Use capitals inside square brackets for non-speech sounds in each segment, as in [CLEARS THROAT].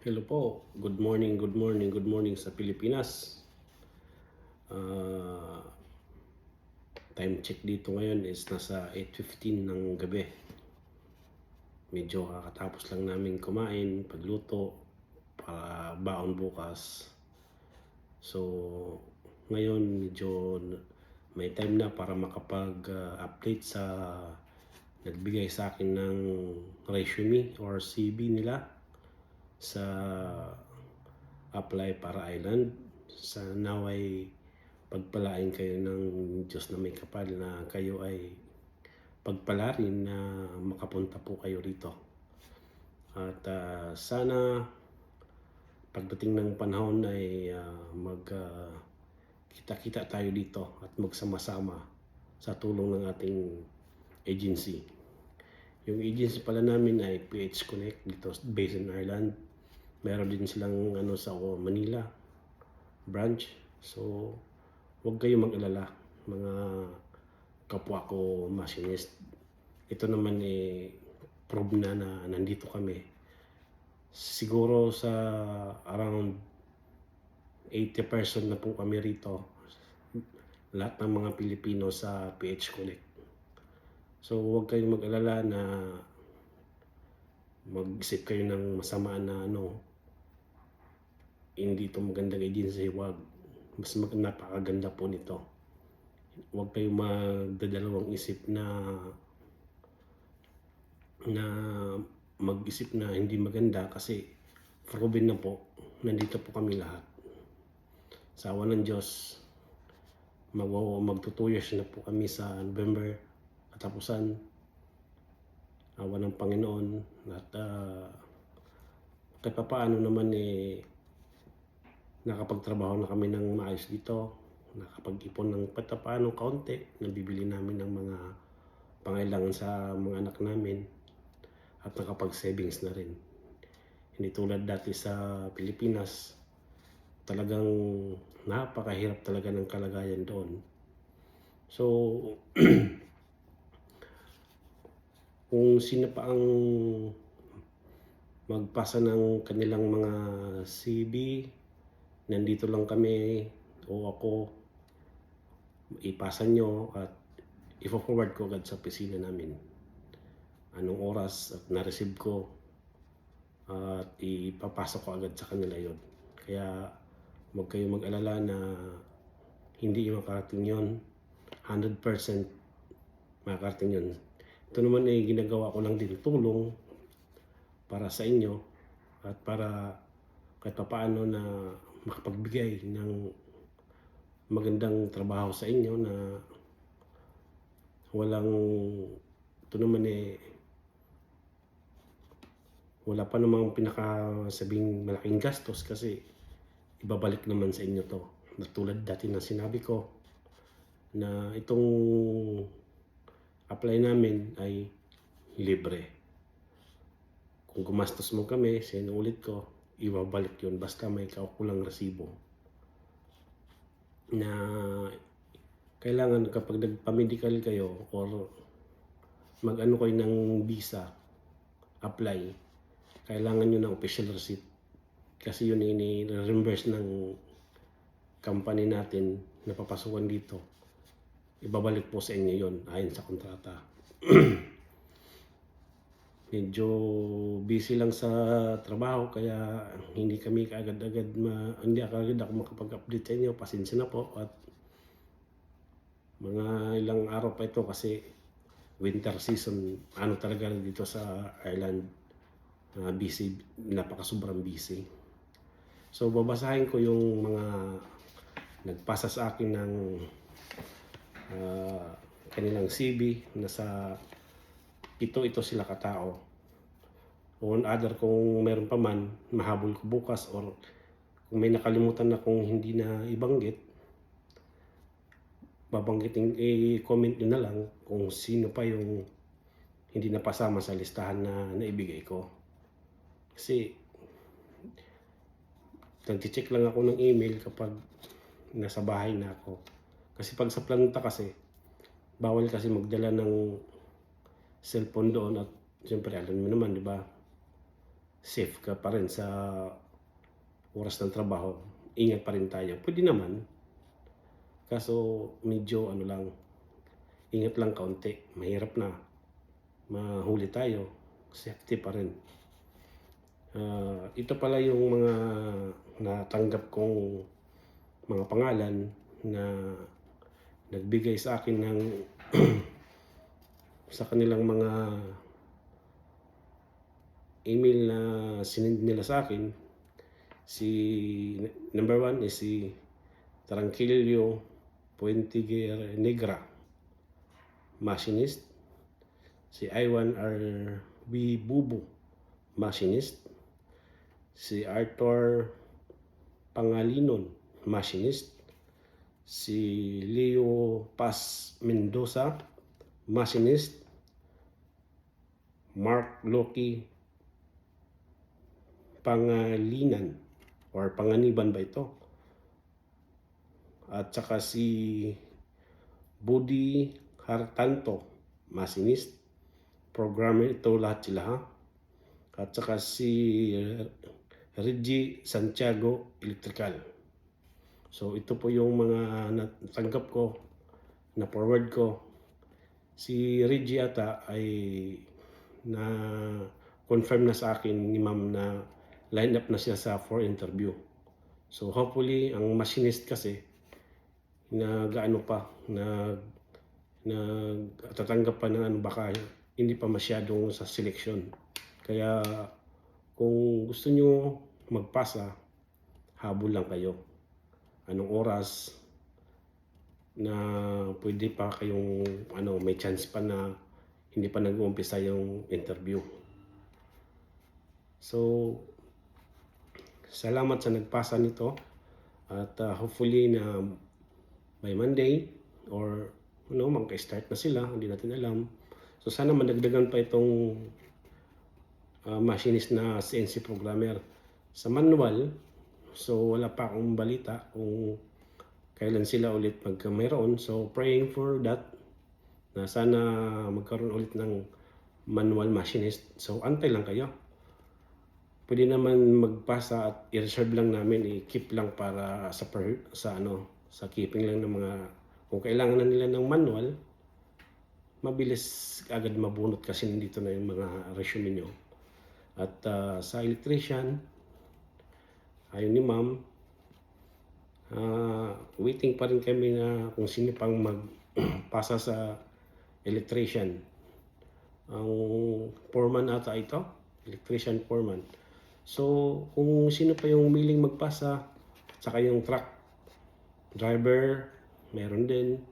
Hello po. Good morning, good morning, good morning sa Pilipinas. Ah, time check dito ngayon is nasa 8.15 ng gabi. Medyo kakatapos lang namin kumain, pagluto, para baon bukas. So, ngayon medyo may time na para makapag-update sa nagbigay sa akin ng resume or CV nila sa apply para island. Sa naway pagpalain kayo ng Diyos na may kapal na kayo ay pagpala rin na makapunta po kayo rito. At ah, sana pagdating ng panahon ay ah, mag ah, kita-kita tayo dito at magsama-sama sa tulong ng ating agency. Yung agency pala namin ay PH Connect dito based in Ireland meron din silang ano sa Manila branch. So, huwag kayo mag-alala mga kapwa ko machinist. Ito naman eh prove na na nandito kami. Siguro sa around 80% na po kami rito. Lahat ng mga Pilipino sa PH Connect. So, huwag kayong mag-alala na mag-isip kayo ng masama na ano, hindi ito magandang agency, wag. Mas mag napakaganda po nito. Huwag kayong magdadalawang isip na na mag-isip na hindi maganda kasi proven na po, nandito po kami lahat. Sa awa ng Diyos, mag magto 2 years na po kami sa November katapusan awa ng Panginoon at uh, kahit pa paano naman eh nakapagtrabaho na kami ng maayos dito. Nakapag-ipon ng patapano kaunti. Nabibili namin ng mga pangailangan sa mga anak namin. At nakapag-savings na rin. Hindi tulad dati sa Pilipinas talagang napakahirap talaga ng kalagayan doon. So [CLEARS THROAT] kung sino pa ang magpasa ng kanilang mga CV, nandito lang kami o ako, ipasa nyo at i-forward ko agad sa opisina namin. Anong oras at na-receive ko at ipapasok ko agad sa kanila yon. Kaya huwag kayo mag-alala na hindi makarating yon 100% makarating yon ito naman ay ginagawa ko lang din tulong para sa inyo at para kahit pa paano na makapagbigay ng magandang trabaho sa inyo na walang ito naman eh wala pa namang pinakasabing malaking gastos kasi ibabalik naman sa inyo to. Natulad dati na sinabi ko na itong apply namin ay libre. Kung gumastos mo kami, sinulit ko, ibabalik yun basta may kaukulang resibo. Na kailangan kapag nagpa-medical kayo or mag-ano kayo ng visa, apply, kailangan nyo ng official receipt. Kasi yun ini-reimburse ng company natin na papasukan dito ibabalik po sa inyo yon ayon sa kontrata. [CLEARS THROAT] Medyo busy lang sa trabaho kaya hindi kami kaagad-agad ma hindi agad ako makapag-update sa inyo. Pasensya na po at mga ilang araw pa ito kasi winter season ano talaga dito sa Ireland uh, busy napaka sobrang busy so babasahin ko yung mga nagpasa sa akin ng uh, kanilang CV na sa ito ito sila katao. On other kung meron pa man mahabol ko bukas or kung may nakalimutan na kung hindi na ibanggit babanggitin i-comment nyo na lang kung sino pa yung hindi napasama sa listahan na naibigay ko. Kasi nag-check lang ako ng email kapag nasa bahay na ako. Kasi pag sa planta kasi, bawal kasi magdala ng cellphone doon at siyempre alam mo naman, di ba? safe ka pa rin sa oras ng trabaho, ingat pa rin tayo. Pwede naman. Kaso medyo ano lang, ingat lang kaunti. Mahirap na. Mahuli tayo. Safety pa rin. Ah, ito pala yung mga natanggap kong mga pangalan na nagbigay sa akin ng [CLEARS THROAT] sa kanilang mga email na sinend nila sa akin si number one is si Tranquilio Puentiger Negra machinist si Iwan R. B. Bubu machinist si Arthur Pangalinon machinist si Leo Paz Mendoza machinist Mark Loki Pangalinan or Panganiban ba ito? At saka si Budi Hartanto, machinist, programmer, ito lahat sila ha. At saka si Reggie Santiago, electrical. So ito po yung mga natanggap ko, na forward ko. Si Reggie ata ay na confirm na sa akin ni ma'am na line up na siya sa for interview. So hopefully ang machinist kasi nag ano pa nag nag tatanggap pa ng ano baka hindi pa masyadong sa selection. Kaya kung gusto nyo magpasa, habol lang kayo. Anong oras na pwede pa kayong ano may chance pa na hindi pa nag-uumpisa yung interview. So, salamat sa nagpasa nito at uh, hopefully na by Monday or ano, magka-start na sila, hindi natin alam. So sana madagdagan pa itong uh, machinist na CNC programmer. Sa manual, so wala pa akong balita kung kailan sila ulit magka mayroon. So praying for that na sana magkaroon ulit ng manual machinist. So antay lang kayo pwede naman magpasa at i-reserve lang namin, i-keep lang para sa per, sa ano, sa keeping lang ng mga kung kailangan na nila ng manual, mabilis agad mabunot kasi nandito na yung mga resume nyo. At uh, sa electrician, ayun ni ma'am, uh, waiting pa rin kami na kung sino pang magpasa [CLEARS THROAT] sa electrician. Ang foreman ata ito, electrician foreman. So, kung sino pa yung willing magpasa, saka yung truck driver, meron din,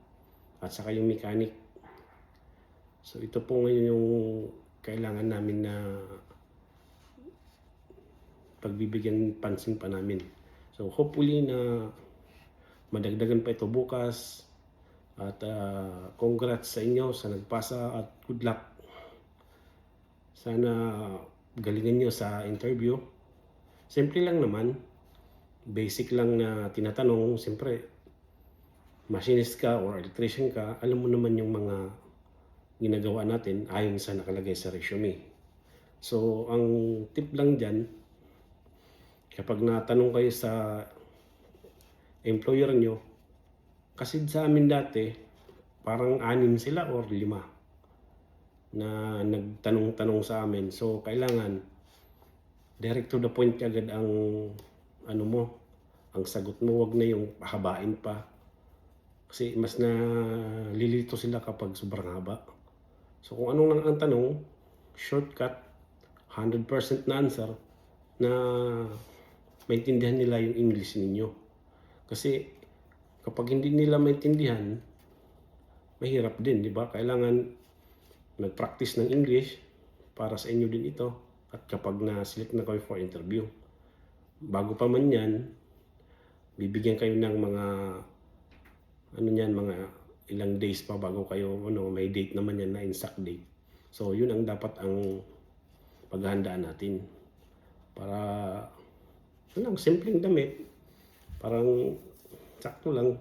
at saka yung mechanic. So, ito po ngayon yung kailangan namin na pagbibigyan pansin pa namin. So, hopefully na madagdagan pa ito bukas. At uh, congrats sa inyo sa nagpasa at good luck. Sana galingan nyo sa interview. Simple lang naman. Basic lang na tinatanong. Siyempre, machinist ka or electrician ka, alam mo naman yung mga ginagawa natin ayon sa nakalagay sa resume. So, ang tip lang dyan, kapag natanong kayo sa employer nyo, kasi sa amin dati, parang anim sila or lima na nagtanong-tanong sa amin. So, kailangan direct to the point agad ang ano mo, ang sagot mo, wag na yung habain pa. Kasi mas na lilito sila kapag sobrang haba. So, kung anong lang ang tanong, shortcut, 100% na answer na maintindihan nila yung English ninyo. Kasi kapag hindi nila maintindihan, mahirap din, di ba? Kailangan nag-practice ng English para sa inyo din ito at kapag na-select na kayo for interview. Bago pa man yan, bibigyan kayo ng mga ano niyan, mga ilang days pa bago kayo, ano, may date naman yan na exact date. So, yun ang dapat ang paghahandaan natin. Para, lang, simpleng damit. Parang, sakto lang.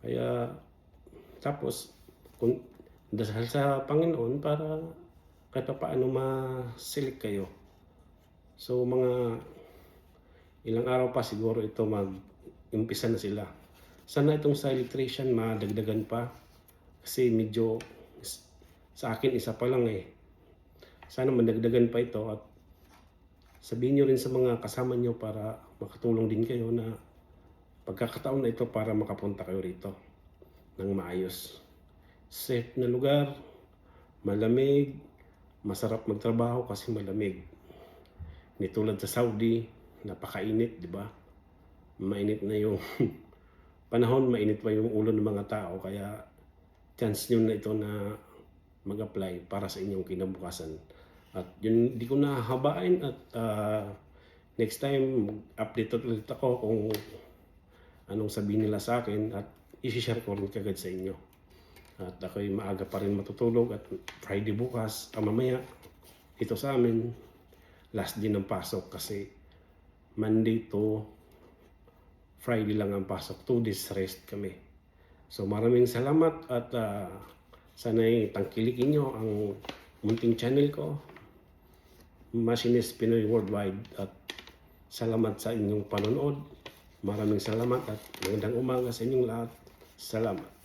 Kaya, tapos, kung dasal sa Panginoon para kahit pa paano ma-select kayo. So mga ilang araw pa siguro ito mag-umpisa na sila. Sana itong electrician madagdagan pa kasi medyo sa akin isa pa lang eh. Sana madagdagan pa ito at sabihin nyo rin sa mga kasama nyo para makatulong din kayo na pagkakataon na ito para makapunta kayo rito ng maayos. Safe na lugar, malamig, masarap magtrabaho kasi malamig. Hindi tulad sa Saudi, napakainit, di ba? Mainit na yung [LAUGHS] panahon, mainit pa yung ulo ng mga tao, kaya chance nyo na ito na mag-apply para sa inyong kinabukasan. At yun, di ko na habain at ah, next time, update ulit ako kung anong sabihin nila sa akin at isi-share ko rin kagad sa inyo. At ako'y maaga pa rin matutulog at Friday bukas, ah, mamaya, ito sa amin, last din ng pasok kasi Monday to Friday lang ang pasok. Two days rest kami. So maraming salamat at ah, sana'y tangkilikin nyo ang munting channel ko. Machinist Pinoy Worldwide at salamat sa inyong panonood. Maraming salamat at magandang umaga sa inyong lahat. Salamat.